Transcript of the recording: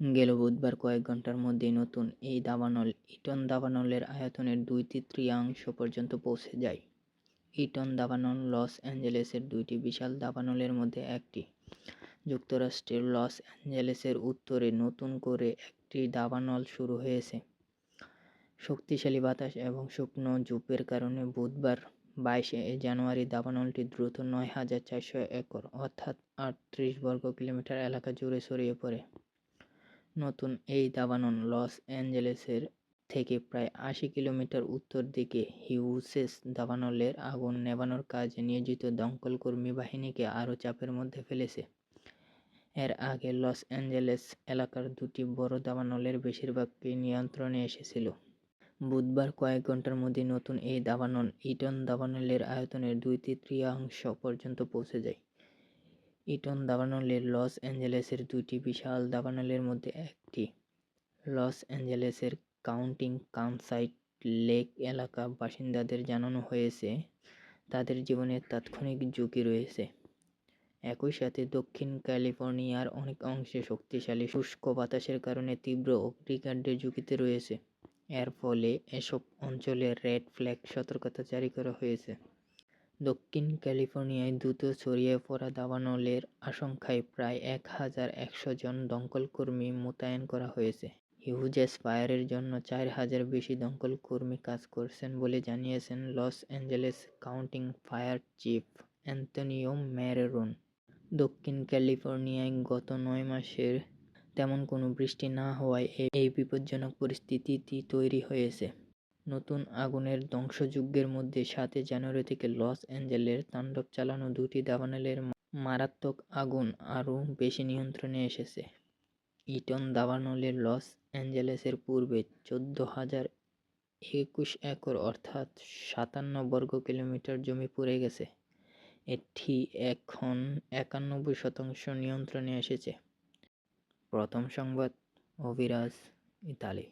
গেল বুধবার কয়েক ঘণ্টার মধ্যেই নতুন এই দাবানল, ইটন দাবানলের আয়তনের দুই তৃতীয়াংশ পর্যন্ত পৌঁছে যায়। ইটন দাবানল, লস অ্যাঞ্জেলেসের দুইটি বিশাল দাবানলের মধ্যে একটি। যুক্তরাষ্ট্রের লস অ্যাঞ্জেলেসের উত্তরে নতুন করে একটি দাবানল শুরু হয়েছে। শক্তিশালী বাতাস এবং শুকনো জুপের কারণে বুধবার বাইশে জানুয়ারি দাবানলটি দ্রুত নয় হাজার চারশো একর, অর্থাৎ আটত্রিশ বর্গ কিলোমিটার এলাকা জুড়ে ছড়িয়ে পড়ে। নতুন এই দাবানল লস অ্যাঞ্জেলেসের থেকে প্রায় আশি কিলোমিটার উত্তর দিকে হিউসেস দাবানলের আগুন নেভানোর কাজে নিয়োজিত দমকলকর্মী বাহিনীকে আরও চাপের মধ্যে ফেলেছে। এর আগে লস অ্যাঞ্জেলেস এলাকার দুটি বড় দাবানলের বেশিরভাগকে নিয়ন্ত্রণে এসেছিল। বুধবার কয়েক ঘণ্টার মধ্যে নতুন এই দাবানল ইটন দাবানলের আয়তনের দুই তৃতীয়াংশ পর্যন্ত পৌঁছে যায়। ইটন দাবানলের লস অ্যাঞ্জেলেসের দুটি বিশাল দাবানলের মধ্যে একটি। লস অ্যাঞ্জেলেসের কাউন্টিং কানসাইট লেক এলাকা বাসিন্দাদের জানানো হয়েছে, তাদের জীবনে তাৎক্ষণিক ঝুঁকি রয়েছে। একই সাথে দক্ষিণ ক্যালিফোর্নিয়ার অনেক অংশে শক্তিশালী শুষ্ক বাতাসের কারণে তীব্র অগ্নিকাণ্ডের ঝুঁকিতে রয়েছে। এর ফলে এসব অঞ্চলে রেড ফ্ল্যাগ সতর্কতা জারি করা হয়েছে। দক্ষিণ ক্যালিফোর্নিয়ায় দ্রুত ছড়িয়ে পড়া দাবানলের আশঙ্কায় প্রায় এক হাজার একশো জন দমকলকর্মী মোতায়েন করা হয়েছে। হিউজেস ফায়ারের জন্য চার হাজার বেশি দমকলকর্মী কাজ করছেন বলে জানিয়েছেন Los Angeles county fire chief Antonio Marrone. দক্ষিণ ক্যালিফোর্নিয়ায় গত নয় মাসের তেমন কোনো বৃষ্টি না হওয়ায় এই বিপজ্জনক পরিস্থিতিটি তৈরি হয়েছে। নতুন আগুনের ধ্বংসযজ্ঞের মধ্যে সাতই জানুয়ারি থেকে লস অ্যাঞ্জেলের তাণ্ডব চালানো দুটি দাবানলের মারাত্মক আগুন আরও বেশি নিয়ন্ত্রণে এসেছে। ইটন দাবানলের লস অ্যাঞ্জেলেসের পূর্বে চোদ্দ হাজার একুশ একর অর্থাৎ সাতান্ন বর্গ কিলোমিটার জমি পুড়ে গেছে। এটি এখন একানব্বই শতাংশ নিয়ন্ত্রণে এসেছে। প্রথম সংবাদ, অভিরাজ, ইতালি।